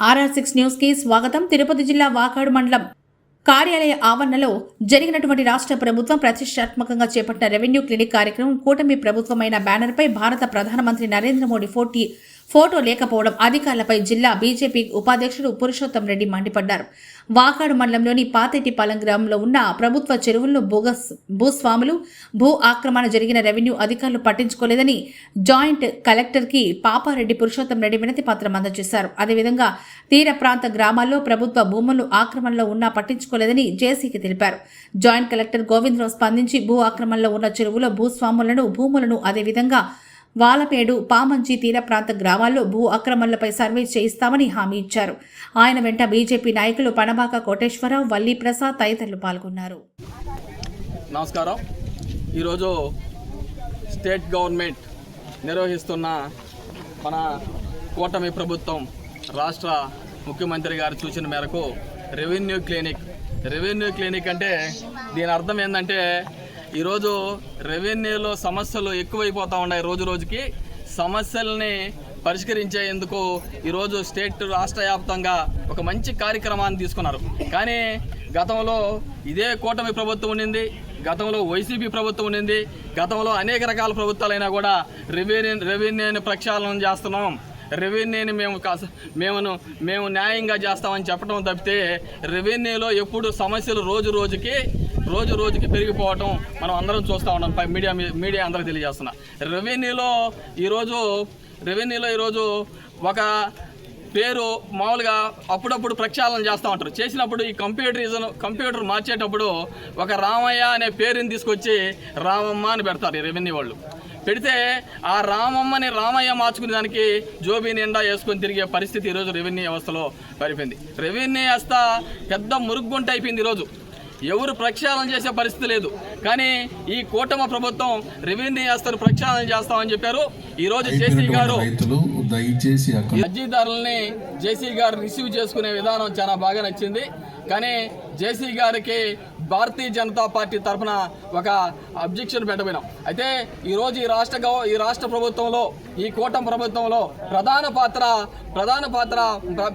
RR six న్యూస్కి స్వాగతం. తిరుపతి జిల్లా వాకాడు మండలం కార్యాలయ ఆవరణలో జరిగినటువంటి రాష్ట్ర ప్రభుత్వం ప్రతిష్టాత్మకంగా చేపట్టిన రెవెన్యూ క్లినిక్ కార్యక్రమం కూటమి ప్రభుత్వమైన బ్యానర్పై భారత ప్రధానమంత్రి నరేంద్ర మోడీ ఫోర్టీ ఫోటో లేకపోవడం అధికారులపై జిల్లా బీజేపీ ఉపాధ్యక్షుడు పురుషోత్తం రెడ్డి మండిపడ్డారు. వాకాడు మండలంలోని పాతేటిపాలెం గ్రామంలో ఉన్న ప్రభుత్వ చెరువులను బోగస్ భూస్వాములు భూ ఆక్రమణ జరిగిన రెవెన్యూ అధికారులు పట్టించుకోలేదని జాయింట్ కలెక్టర్కి పాపారెడ్డి పురుషోత్తం రెడ్డి వినతి పత్రం అందజేశారు. అదేవిధంగా తీర ప్రాంత గ్రామాల్లో ప్రభుత్వ భూములు ఆక్రమణలో ఉన్నా పట్టించుకోలేదని జేసీకి తెలిపారు. జాయింట్ కలెక్టర్ గోవిందరావు స్పందించి భూ ఆక్రమణలో ఉన్న చెరువుల భూస్వాములను భూములను అదేవిధంగా వాలపేడు పామంచి తీర ప్రాంత గ్రామాల్లో భూ అక్రమణలపై సర్వే చేయిస్తామని హామీ ఇచ్చారు. ఆయన వెంట బీజేపీ నాయకులు పనబాక కోటేశ్వరరావు వల్లి ప్రసాద్ తదితరులు పాల్గొన్నారు. నమస్కారం. ఈరోజు స్టేట్ గవర్నమెంట్ నిర్వహిస్తున్న మన కూటమి ప్రభుత్వం రాష్ట్ర ముఖ్యమంత్రి గారి సూచన మేరకు రెవెన్యూ క్లినిక్ రెవెన్యూ క్లినిక్ అంటే దీని అర్థం ఏంటంటే ఈరోజు రెవెన్యూలో సమస్యలు ఎక్కువైపోతూ ఉన్నాయి రోజు రోజుకి. సమస్యల్ని పరిష్కరించేందుకు ఈరోజు స్టేట్ రాష్ట్ర వ్యాప్తంగా ఒక మంచి కార్యక్రమాన్ని తీసుకున్నారు. కానీ గతంలో ఇదే కూటమి ప్రభుత్వం ఉండింది గతంలో వైసీపీ ప్రభుత్వం ఉండింది గతంలో అనేక రకాల ప్రభుత్వాలైనా కూడా రెవెన్యూ రెవెన్యూని ప్రక్షాళన చేస్తున్నాం. రెవెన్యూని మేము కాస మేమును మేము న్యాయంగా చేస్తామని చెప్పడం తప్పితే రెవెన్యూలో ఎప్పుడు సమస్యలు రోజు రోజుకి రోజు రోజుకి పెరిగిపోవటం మనం అందరం చూస్తూ ఉన్నాం. పై మీడియా మీ- మీడియా అందరికి తెలియజేస్తున్నా. రెవెన్యూలో ఈరోజు రెవెన్యూలో ఈరోజు ఒక పేరు మామూలుగా అప్పుడప్పుడు ప్రక్షాళన చేస్తూ ఉంటారు. చేసినప్పుడు ఈ కంప్యూటరిజం కంప్యూటర్ మార్చేటప్పుడు ఒక రామయ్య అనే పేరుని తీసుకొచ్చి రామమ్మ అని పెడతారు ఈ రెవెన్యూ వాళ్ళు. పెడితే ఆ రామమ్మని రామయ్య మార్చుకునే దానికి జోబీ నిండా వేసుకొని తిరిగే పరిస్థితి ఈరోజు రెవెన్యూ వ్యవస్థలో పడిపోయింది రెవెన్యూ వ్యవస్థ పెద్ద మురుగుంట అయిపోయింది ఈరోజు. ఎవరు ప్రక్షాళన చేసే పరిస్థితి లేదు. కానీ ఈ కూటమ ప్రభుత్వం రెవెన్యూ వ్యవస్థను ప్రక్షాళన చేస్తామని చెప్పారు. ఈరోజు జేసీ అయిపోయినటువంటి గారు దయచేసి అర్జీదారుల్ని జేసీ గారు రిసీవ్ చేసుకునే విధానం చాలా బాగా నచ్చింది. కానీ జేసీ గారికి భారతీయ జనతా పార్టీ తరఫున ఒక అబ్జెక్షన్ పెట్టబోయినాం అయితే ఈరోజు ఈ రాష్ట్ర గవ ఈ రాష్ట్ర ప్రభుత్వంలో ఈ కూటమి ప్రభుత్వంలో ప్రధాన పాత్ర ప్రధాన పాత్ర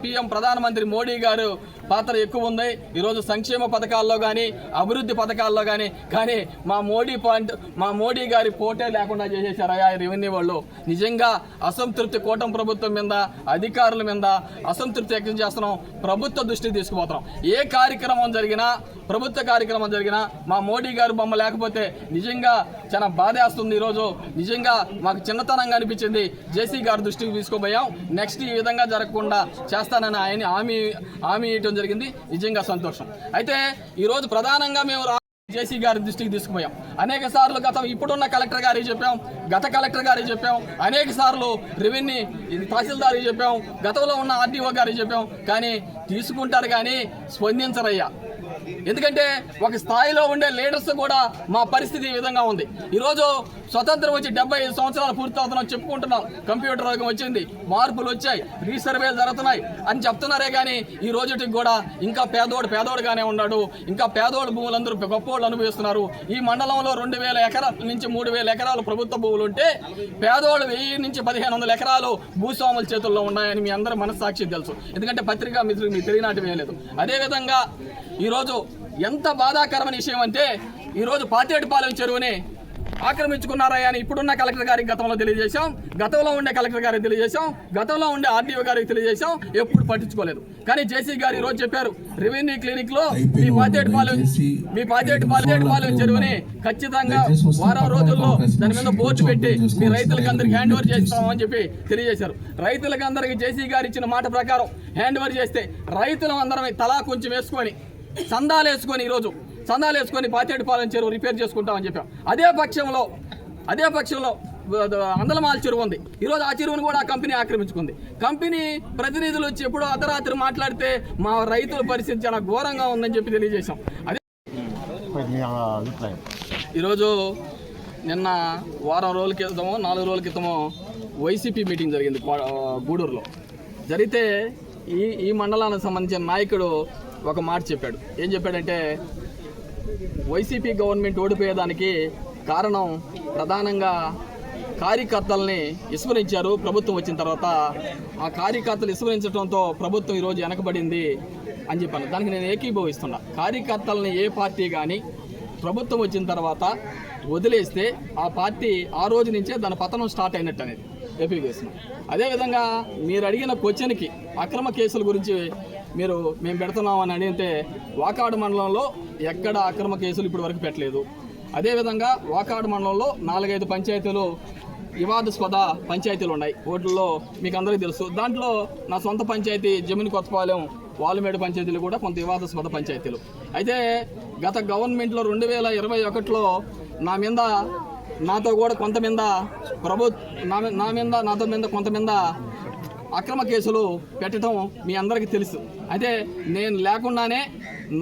పిఎం ప్రధానమంత్రి మోడీ గారు పాత్ర ఎక్కువ ఉంది. ఈరోజు సంక్షేమ పథకాల్లో కానీ అభివృద్ధి పథకాల్లో కానీ కానీ మా మోడీ పాయింట్ మా మోడీ గారి పోటే లేకుండా చేసేసారు ఆ రెవెన్యూ వాళ్ళు. నిజంగా అసంతృప్తి కూటమి ప్రభుత్వం మీద అధికారుల మీద అసంతృప్తి వ్యక్తం చేస్తున్నాం. ప్రభుత్వ దృష్టికి తీసుకుపోతున్నాం. ఏ కార్యక్రమం జరిగినా ప్రభుత్వ కార్యక్రమం జరిగినా మా మోడీ గారు బొమ్మ లేకపోతే నిజంగా చాలా బాధేస్తుంది ఈరోజు. నిజంగా మాకు చిన్నతనంగా అనిపించింది. జేసీ గారి దృష్టికి తీసుకుపోయాం. నెక్స్ట్ ఈ విధంగా జరగకుండా చేస్తానని ఆయన హామీ హామీ ఇవ్వడం జరిగింది. నిజంగా సంతోషం. అయితే ఈరోజు ప్రధానంగా మేము జేసీ గారి దృష్టికి తీసుకుపోయాం. అనేక సార్లు గత ఇప్పుడున్న కలెక్టర్ గారికి చెప్పాం గత కలెక్టర్ గారికి చెప్పాం అనేక సార్లు రెవెన్యూ ఇది తహసీల్దార్కి చెప్పాం గతంలో ఉన్న ఆర్డీఓ గారికి చెప్పాం కానీ తీసుకుంటారు కానీ స్పందించరయ్యా. ఎందుకంటే ఒక స్థాయిలో ఉండే లీడర్స్ కూడా మా పరిస్థితి ఈ విధంగా ఉంది. ఈరోజు స్వతంత్రం వచ్చి డెబ్బై ఐదు సంవత్సరాలు పూర్తవుతున్నాం చెప్పుకుంటున్నాం. కంప్యూటర్ రంగం వచ్చింది మార్పులు వచ్చాయి రీసర్వేలు జరుగుతున్నాయి అని చెప్తున్నారే కానీ ఈ రోజుటికి కూడా ఇంకా పేదోడు పేదోడుగానే ఉన్నాడు. ఇంకా పేదోడు భూములందరూ గొప్పోళ్ళు అనుభవిస్తున్నారు. ఈ మండలంలో రెండు వేల ఎకరాల నుంచి మూడు వేల ఎకరాలు ప్రభుత్వ భూములు ఉంటే పేదోళ్ళు వెయ్యి నుంచి పదిహేను వందల ఎకరాలు భూస్వాముల చేతుల్లో ఉన్నాయని మీ అందరూ మనస్సాక్షి తెలుసు. ఎందుకంటే పత్రికా మిత్రులు మీకు తెలియనాటి వేయలేదు అదేవిధంగా ఈరోజు ఎంత బాధాకరమైన విషయం అంటే ఈరోజు పాతేటిపాలెం చెరువుని ఆక్రమించుకున్నారా అని ఇప్పుడున్న కలెక్టర్ గారికి గతంలో తెలియజేశాం. గతంలో ఉండే కలెక్టర్ గారికి తెలియజేశాం. గతంలో ఉండే ఆర్డీఓ గారికి తెలియజేశాం. ఎప్పుడు పట్టించుకోలేదు. కానీ జేసీ గారు ఈ రోజు చెప్పారు రెవెన్యూ క్లినిక్లో మీ పాతేటిపాలెం మీ పాతేటి పాతేటిపాలెం చెరువుని ఖచ్చితంగా వారం రోజుల్లో దాని మీద బోర్డు పెట్టి మీ రైతులకు అందరికి హ్యాండ్ ఓవర్ చేస్తామని చెప్పి తెలియజేశారు. రైతులకు అందరికి జేసీ గారు ఇచ్చిన మాట ప్రకారం హ్యాండ్ ఓవర్ చేస్తే రైతులు అందరం తలా కొంచెం వేసుకొని సందాలు వేసుకొని ఈరోజు సందాలు వేసుకొని పాతేటిపాలెం చెరువు రిపేర్ చేసుకుంటామని చెప్పాం. అదే పక్షంలో అదే పక్షంలో అందలమాల చెరువు ఉంది. ఈరోజు ఆ చెరువును కూడా ఆ కంపెనీ ఆక్రమించుకుంది. కంపెనీ ప్రతినిధులు వచ్చి ఎప్పుడో అర్ధరాత్రి మాట్లాడితే మా రైతుల పరిస్థితి చాలా ఘోరంగా ఉందని చెప్పి తెలియజేశాం. అదే ఈరోజు నిన్న వారం రోజుల క్రితమో నాలుగు రోజుల క్రితమో వైసీపీ మీటింగ్ జరిగింది గూడూరులో. జరిగితే ఈ ఈ మండలానికి సంబంధించిన నాయకుడు ఒక మాట చెప్పాడు. ఏం చెప్పాడంటే వైసీపీ గవర్నమెంట్ ఓడిపోయేదానికి కారణం ప్రధానంగా కార్యకర్తల్ని విస్మరించారు. ప్రభుత్వం వచ్చిన తర్వాత ఆ కార్యకర్తలు విస్మరించడంతో ప్రభుత్వం ఈరోజు వెనకబడింది అని చెప్పాను. దానికి నేను ఏకీభవిస్తున్నా. కార్యకర్తలని ఏ పార్టీ కానీ ప్రభుత్వం వచ్చిన తర్వాత వదిలేస్తే ఆ పార్టీ ఆ రోజు నుంచే దాని పతనం స్టార్ట్ అయినట్టు అనేది ఏపీకేస్తున్నాం అదేవిధంగా మీరు అడిగిన క్వశ్చన్కి అక్రమ కేసుల గురించి మీరు మేము పెడుతున్నామని అడిగితే వాకాడు మండలంలో ఎక్కడ అక్రమ కేసులు ఇప్పటి వరకు పెట్టలేదు. అదేవిధంగా వాకాడు మండలంలో నాలుగైదు పంచాయతీలు వివాదాస్పద పంచాయతీలు ఉన్నాయి. ఓట్లలో మీకు అందరికీ తెలుసు. దాంట్లో నా సొంత పంచాయతీ జమిని కొత్తపాలెం వాలుమేడు పంచాయతీలు కూడా కొంత వివాదాస్పద పంచాయతీలు. అయితే గత గవర్నమెంట్లో రెండు వేల ఇరవై ఒకటిలో నా మీద నాతో కూడా కొంత మీద ప్రభు నా నా మీద నాతో మీద కొంత మీద అక్రమ కేసులు పెట్టడం మీ అందరికీ తెలుసు. అయితే నేను లేకుండానే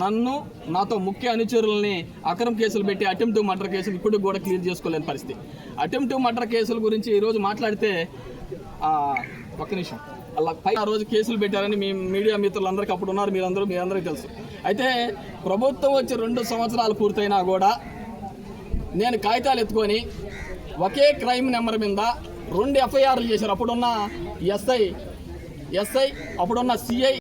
నన్ను నాతో ముఖ్య అనుచరులని అక్రమ కేసులు పెట్టి అటెంప్ట్ మర్డర్ కేసులు ఇప్పుడు కూడా క్లియర్ చేసుకోలేని పరిస్థితి. అటెంప్ట్ మర్డర్ కేసుల గురించి ఈరోజు మాట్లాడితే ఒక్క నిమిషం. అలా పై ఆ రోజు కేసులు పెట్టారని మీ మీడియా మిత్రులందరికీ అప్పుడు ఉన్నారు మీరందరూ మీ అందరికీ తెలుసు. అయితే ప్రభుత్వం వచ్చి రెండు సంవత్సరాలు పూర్తయినా కూడా నేను కాగితాలు ఎత్తుకొని ఒకే క్రైమ్ నెంబర్ మీద రెండు ఎఫ్ఐఆర్లు చేశారు. అప్పుడున్న ఎస్ఐ ఎస్ఐ అప్పుడున్న సిఐ